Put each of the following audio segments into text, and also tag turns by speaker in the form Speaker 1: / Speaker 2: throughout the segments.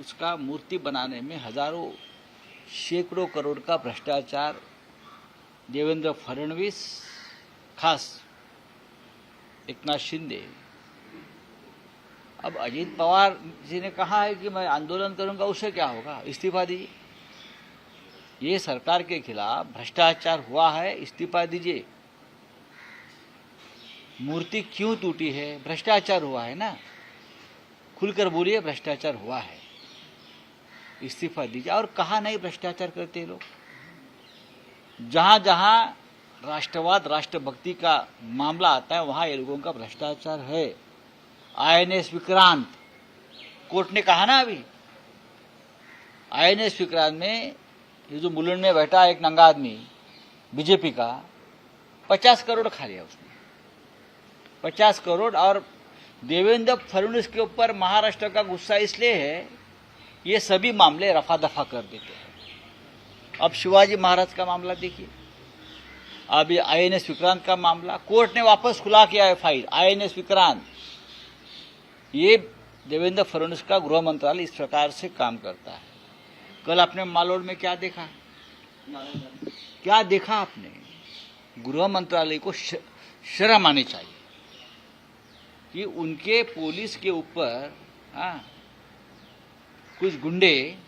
Speaker 1: उसका मूर्ति बनाने में हज़ारों सैकड़ों करोड़ का भ्रष्टाचार, देवेंद्र फडणवीस, खास एकनाथ शिंदे। अब अजीत पवार जी ने कहा है कि मैं आंदोलन करूँगा, उससे क्या होगा? इस्तीफा दीजिए। ये सरकार के खिलाफ भ्रष्टाचार हुआ है, इस्तीफा दीजिए। मूर्ति क्यों टूटी है? भ्रष्टाचार हुआ है ना? खुलकर बोलिए, भ्रष्टाचार हुआ है। इस्तीफा दीजिए। और कहा नहीं भ्रष्टाचार करते लोग? जहाँ जहाँ राष्ट्रवाद, राष्ट्रभक्ति का मामला आता है, वहाँ ये लोगों का भ्रष्टाचार है। आईएनएस विक्रांत, कोर्ट ने कहा ना अभी? आईएनएस विक्रांत में ये जो मुलुंड में बैठा एक नंगा आदमी, बीजेपी का, पचास करोड़ खा लिया उसने। पचास करोड़ और देवेंद्र फडणवीस के ऊपर महाराष्ट्र का गुस्सा इसलिए है ये सभी मामले रफा दफ़ा कर देते हैं। अब शिवाजी महाराज का मामला देखिए। अभी आईएनएस विक्रांत का मामला कोर्ट ने वापस खुला किया है फ़ाइल आईएनएस विक्रांत। ये देवेंद्र फडणवीस का गृह मंत्रालय इस प्रकार से काम करता है। कल आपने मालोड में क्या देखा? क्या देखा आपने? गृह मंत्रालय को शर्म आनी चाहिए। कि उनके पुलिस के ऊपर हाँ, कुछ गुंडे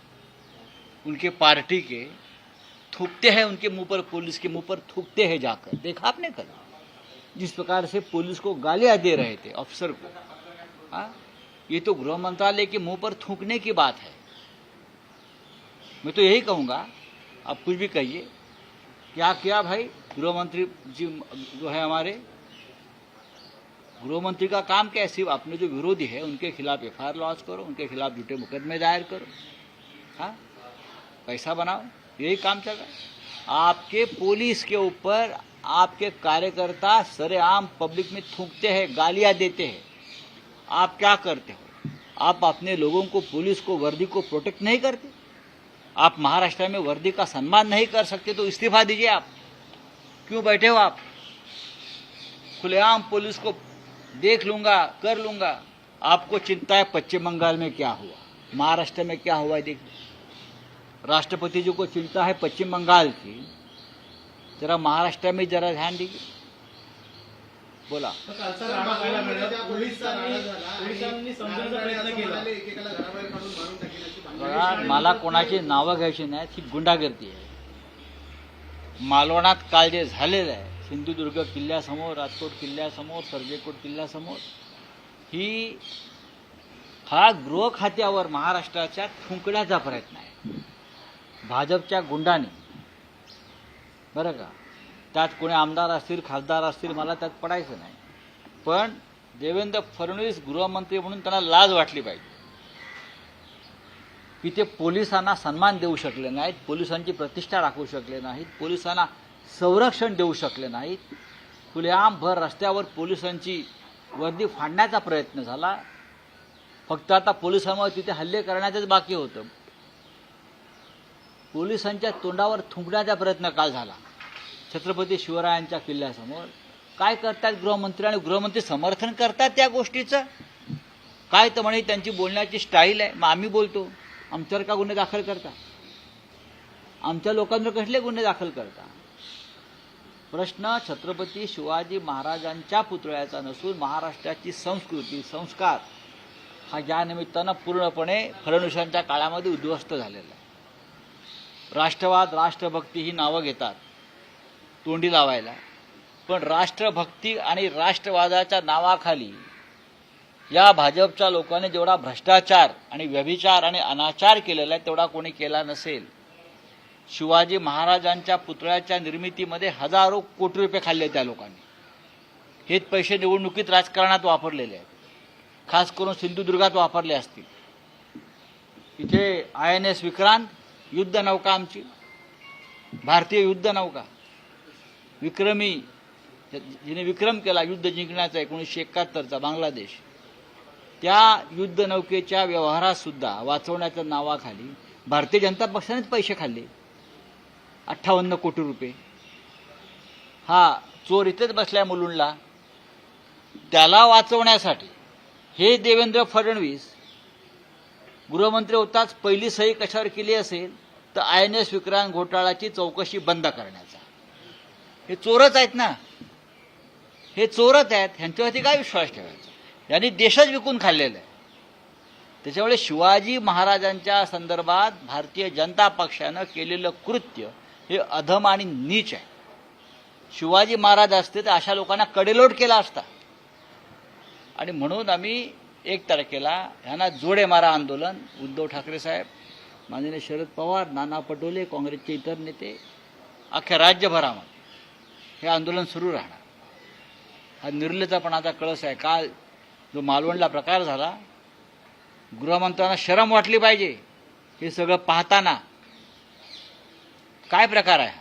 Speaker 1: उनके पार्टी के थूकते हैं उनके मुँह पर, पुलिस के मुँह पर थूकते हैं जाकर। देखा आपने कल? जिस प्रकार से पुलिस को गालियाँ दे रहे थे अफसर को। हाँ? ये तो गृह मंत्रालय के मुँह पर थूकने की बात है। मैं तो यही कहूँगा, आप कुछ भी कहिए। क्या, किया भाई? गृह मंत्री जी जो है हमारे गृह मंत्री का काम क्या है? सिर्फ़ अपने जो विरोधी है, उनके खिलाफ एफ़ आई लॉन्च करो, उनके खिलाफ झूठे मुकदमे दायर करो। हाँ? पैसा बनाओ, यही काम चल रहा है। आपके पुलिस के ऊपर आपके कार्यकर्ता सरेआम पब्लिक में थूकते हैं, गालियाँ देते हैं। आप क्या करते हो? आप अपने लोगों को, पुलिस को, वर्दी को प्रोटेक्ट नहीं करते? आप महाराष्ट्र में वर्दी का सम्मान नहीं कर सकते तो इस्तीफा दीजिए आप। क्यों बैठे हो आप? खुलेआम पुलिस को देख लूंगा कर लूंगा। आपको चिंता है पश्चिम बंगाल में क्या हुआ? महाराष्ट्र में क्या हुआ देख राष्ट्रपति जी को चिंता है पश्चिम बंगाल की। जरा महाराष्ट्र में जरा ध्यान दीजिए। बोला। बघा मला कोणाची नावं घ्यायची नाहीत ही गुंडागर्दी आहे. मालवणात काल जे झालेलं आहे सिंधुदुर्ग किल्ल्यासमोर राजकोट किल्ल्यासमोर सर्जेकोट किल्ल्यासमोर ही हा गृह खात्यावर महाराष्ट्राच्या थुंकण्याचा प्रयत्न आहे. भाजपच्या गुंडाने. बरं का? त्यात कोणी आमदार असतील खासदार असतील मला त्यात पडायचं नाही. पण देवेंद्र फडणवीस गृहमंत्री म्हणून त्यांना लाज वाटली पाहिजे. की ते पोलिसांना सन्मान देऊ शकले नाहीत पोलिसांची प्रतिष्ठा राखू शकले नाहीत पोलिसांना संरक्षण देऊ शकले नाहीत. खुलेआम भर रस्त्यावर पोलिसांची वर्दी फाडण्याचा प्रयत्न झाला. फक्त आता पोलिसांवर तिथे हल्ले करण्याचंच बाकी होतं. पोलिसांच्या तोंडावर थुंकण्याचा प्रयत्न काल झाला. छत्रपती शिवरायांच्या किल्ल्यासमोर. काय करतात गृहमंत्री आणि गृहमंत्री समर्थन करतात त्या गोष्टीचं? काय तर म्हणे त्यांची बोलण्याची स्टाईल आहे. मग आम्ही बोलतो. आमच्यावर का गुन्हे दाखल करता? आमच्या लोकांवर कसले गुन्हे दाखल करता? प्रश्न छत्रपती शिवाजी महाराजांच्या पुतळ्याचा नसून महाराष्ट्राची संस्कृती संस्कार हा या निमित्तानं पूर्णपणे फडणवीसांच्या काळामध्ये उद्ध्वस्त झालेला आहे. राष्ट्रवाद राष्ट्रभक्ती ही नावं घेतात तोंडी लावायला. पण राष्ट्रभक्ती आणि राष्ट्रवादाच्या नावाखाली या भाजपच्या लोकांनी जेवढा भ्रष्टाचार आणि व्यभिचार आणि अनाचार केलेला आहे तेवढा कोणी केला नसेल. शिवाजी महाराजांच्या पुतळ्याच्या निर्मितीमध्ये हजारो कोटी रुपये खाल्ले त्या लोकांनी. हेच पैसे निवडणुकीत राजकारणात वापरलेले आहेत. खास करून सिंधुदुर्गात वापरले असतील. इथे आय एन एस विक्रांत युद्ध नौका आमची. भारतीय युद्ध नौका. विक्रमी जिने विक्रम केला युद्ध जिंकण्याचा एकोणीसशे एकाहत्तरचा बांगलादेश. त्या युद्ध नौकेच्या व्यवहारात सुद्धा वाचवण्याच्या नावाखाली भारतीय जनता पक्षानेच पैसे खाल्ले. अठ्ठावन्न कोटी रुपये. हा चोर इथेच बसल्या मुलुंडला. त्याला वाचवण्यासाठी हे देवेंद्र फडणवीस गृहमंत्री होताच पहिली सही कशावर केली असेल तर आय एन एस विक्रांत घोटाळ्याची चौकशी बंद करण्याचा. हे चोरच आहेत ना. हे चोरच आहेत ह्यांच्यावरती काय विश्वास ठेवायचा? यांनी देशच विकून खाल्लेलं आहे. त्याच्यामुळे शिवाजी महाराजांच्या संदर्भात भारतीय जनता पक्षानं केलेलं कृत्य हे अधम आणि नीच आहे. शिवाजी महाराज असते तर अशा लोकांना कडेलोट केला असता. आणि म्हणून आम्ही एक तारखेला ह्यांना जोडे मारा आंदोलन. उद्धव ठाकरे साहेब माननीय शरद पवार नाना पटोले काँग्रेसचे इतर नेते अख्ख्या राज्यभरामध्ये हे आंदोलन सुरू राहणार. हा निर्लज्जपणाचा कळस आहे. काल जो मालवणला प्रकार झाला गृहमंत्र्यांना शरम वाटली पाहिजे. हे सगळं पाहताना काय प्रकार आहे?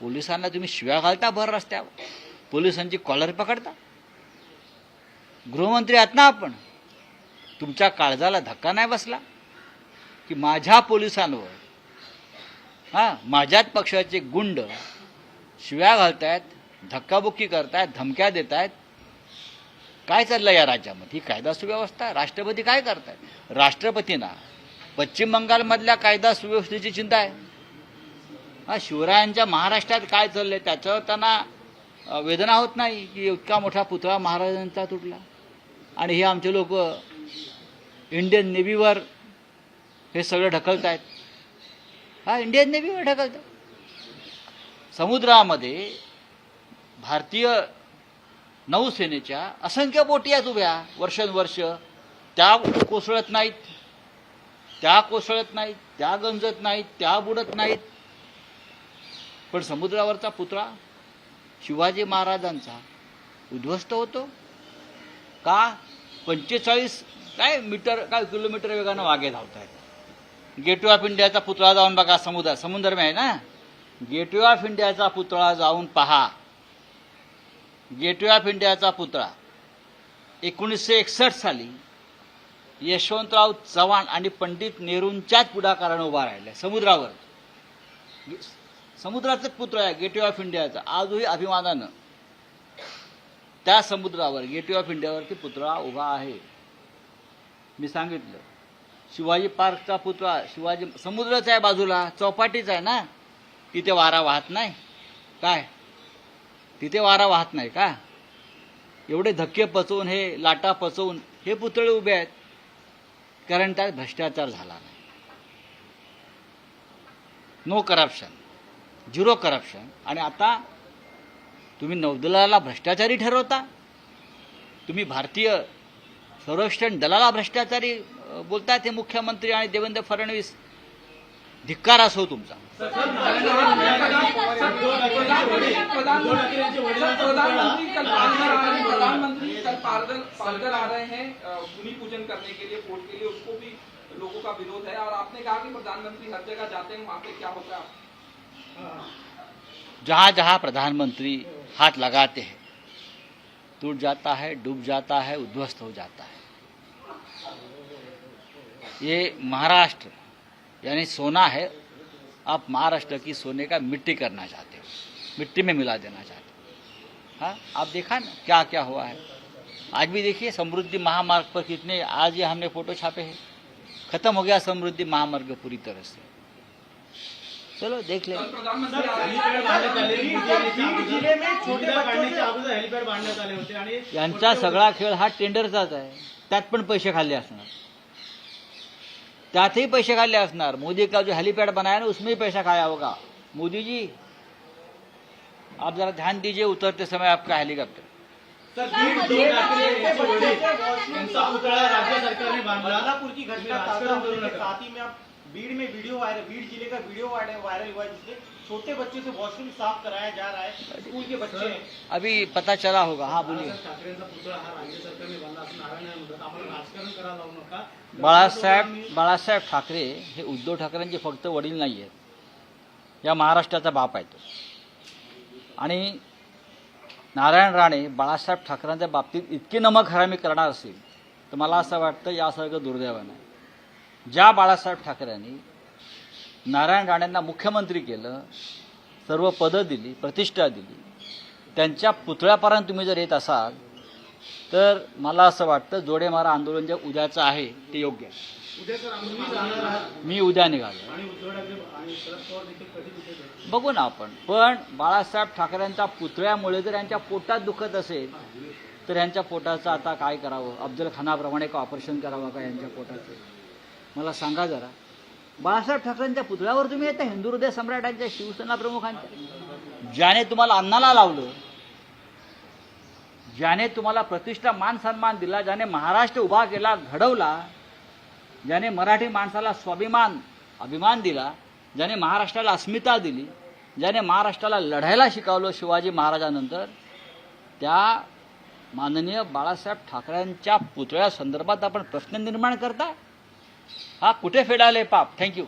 Speaker 1: पोलिसांना तुम्ही शिव्या घालता भर रस्त्यावर? पोलिसांची कॉलर पकडता? गृहमंत्री आहात ना आपण? तुमच्या काळजाला धक्का नाही बसला? की माझ्या पोलिसांवर हां माझ्याच पक्षाचे गुंड शिव्या घालतायत धक्काबुक्की करतायत धमक्या देत आहेत काय चाललं या राज्यामध्ये? ही कायदा सुव्यवस्था राष्ट्रपती काय करतायत? राष्ट्रपतींना पश्चिम बंगालमधल्या कायदा सुव्यवस्थेची चिंता आहे. हा शिवरायांच्या महाराष्ट्रात काय चाललंय? त्याचं त्यांना वेदना होत नाही की इतका मोठा पुतळा महाराजांचा तुटला? आणि हे आमचे लोक इंडियन नेव्हीवर हे सगळं ढकलत आहेत हा इंडियन नेव्हीवर ढकलतात. समुद्रामध्ये भारतीय नौसेनेच्या असंख्य बोटी आहेत उभ्या वर्षानुवर्ष. त्या कोसळत नाहीत. त्या कोसळत नाहीत त्या गंजत नाहीत त्या बुडत नाहीत. पण समुद्रावरचा पुतळा शिवाजी महाराजांचा उद्ध्वस्त होतो. का? पंचेचाळीस काय मीटर काय किलोमीटर वेगानं वागे धावत आहेत गेटवे ऑफ इंडियाचा पुतळा जाऊन बघा समुद्र समुद्र में आहे ना? गेटवे ऑफ इंडियाचा पुतळा जाऊन पहा. गेटवे ऑफ इंडियाचा पुतळा. एकोणीसशे एकसष्ट साली यशवंतराव चव्हाण आणि पंडित नेहरूंच्याच पुढाकारानं उभा राहिला समुद्रावर. समुद्राचाच पुतळा आहे गेटवे ऑफ इंडियाचा आजही अभिमानानं त्या समुद्रावर गेटवे ऑफ इंडियावरती पुतळा उभा आहे. मी सांगितलं शिवाजी पार्कचा पुतळा शिवाजी समुद्रच आहे बाजूला चौपाटीच आहे ना? तिथे वारा वाहत नाही. काय? तिथे वारा वाहत नाही का? एवढे धक्के पचवून हे लाटा पचवून हे पुतळे उभे आहेत. कारण त्यात भ्रष्टाचार झाला नाही. No corruption zero corruption. आणि आता तुम्ही नौदलाला भ्रष्टाचारी ठरवता. तुम्ही भारतीय संरक्षण दलाला भ्रष्टाचारी अं, ते मुख्यमंत्री आणि देवेंद्र फडणवीस. धिक्कार असो तुमचा.
Speaker 2: पालघर आ रहे हैं भूमि पूजन करने के लिए कोर्ट के लिए उसको भी लोगों का विरोध है। और आपने कहा कि प्रधानमंत्री हर जगह जाते हैं वहां पे क्या होता है?
Speaker 1: जहाँ जहाँ प्रधानमंत्री हाथ लगाते हैं, टूट जाता है, डूब जाता है, उद्ध्वस्त हो जाता है। ये महाराष्ट्र, यानी सोना है, आप महाराष्ट्र की सोने का मिट्टी करना चाहते हो, मिट्टी में मिला देना चाहते हो। हाँ आप देखा ना क्या क्या हुआ है। आज भी देखिए, समृद्धि महामार्ग पर कितने, आज ये हमने फ़ोटो छापे हैं। खत्म हो गया समृद्धि महामार्ग पूरी तरह से। चलो देख ले यांचा सगळा खेळ हा टेंडरचाच आहे. त्यात पण पैसे खाल्ले असणार. त्यातही पैसे खाल्ले असणार. मोदी का जो हेलीपैड बनाया ना उसमें ही पैसा खाया होगा. मोदी जी आप जरा ध्यान दीजिए उतरते समय आपका हेलीकॉप्टर
Speaker 3: राज्य
Speaker 4: ही में आप भीड़ में वीडियो वायरल भीड़ जिले का वीडियो वायरल वायरल हुआ जिसमें छोटे बच्चे से वॉशरूम साफ कराया जा रहा है स्कूल के बच्चे हैं।
Speaker 1: अभी पता चला होगा। हाँ बोलिए।
Speaker 3: हा
Speaker 1: बाळासाहेब बाळासाहेब ठाकरे हे उद्धव ठाकरेंचे फक्त वडील नाही आहेत या महाराष्ट्राचा बाप आहे तो. आणि नारायण राणे बाळासाहेब ठाकरेंच्या बाबतीत इतकी नमक हरामी करणार असेल तर मला असं वाटतं यासारखं दुर्दैवानं आहे. ज्या बाळासाहेब ठाकरेंनी नारायण राणेंना मुख्यमंत्री केलं सर्व पदं दिली प्रतिष्ठा दिली त्यांच्या पुतळ्यापर्यंत तुम्ही जर येत असाल तर मला असं वाटतं जोडे मारा आंदोलन जे उद्याचं आहे ते योग्य आहे. मी उद्या निघालो? बघू ना आपण. पण बाळासाहेब ठाकरेंच्या पुतळ्यामुळे जर यांच्या पोटात दुखत असेल तर यांच्या पोटाचं आता काय करावं? अफजल खानाप्रमाणे का ऑपरेशन करावं का यांच्या पोटाचं? मला सांगा जरा. बाळासाहेब ठाकरेंच्या पुतळ्यावर तुम्ही येता हिंदू हृदय सम्राटांच्या शिवसेना प्रमुखांच्या? ज्याने तुम्हाला अन्नाला लावलं ज्याने तुम्हाला प्रतिष्ठा मान सन्मान दिला ज्याने महाराष्ट्र उभा केला घडवला ज्याने मराठी माणसाला स्वाभिमान अभिमान दिला ज्याने महाराष्ट्राला अस्मिता दिली ज्याने महाराष्ट्राला लढायला शिकवलं शिवाजी महाराजानंतर त्या माननीय बाळासाहेब ठाकरेंच्या पुतळ्यासंदर्भात आपण प्रश्न निर्माण करता? हा कुठे फेडाले पाप? थँक्यू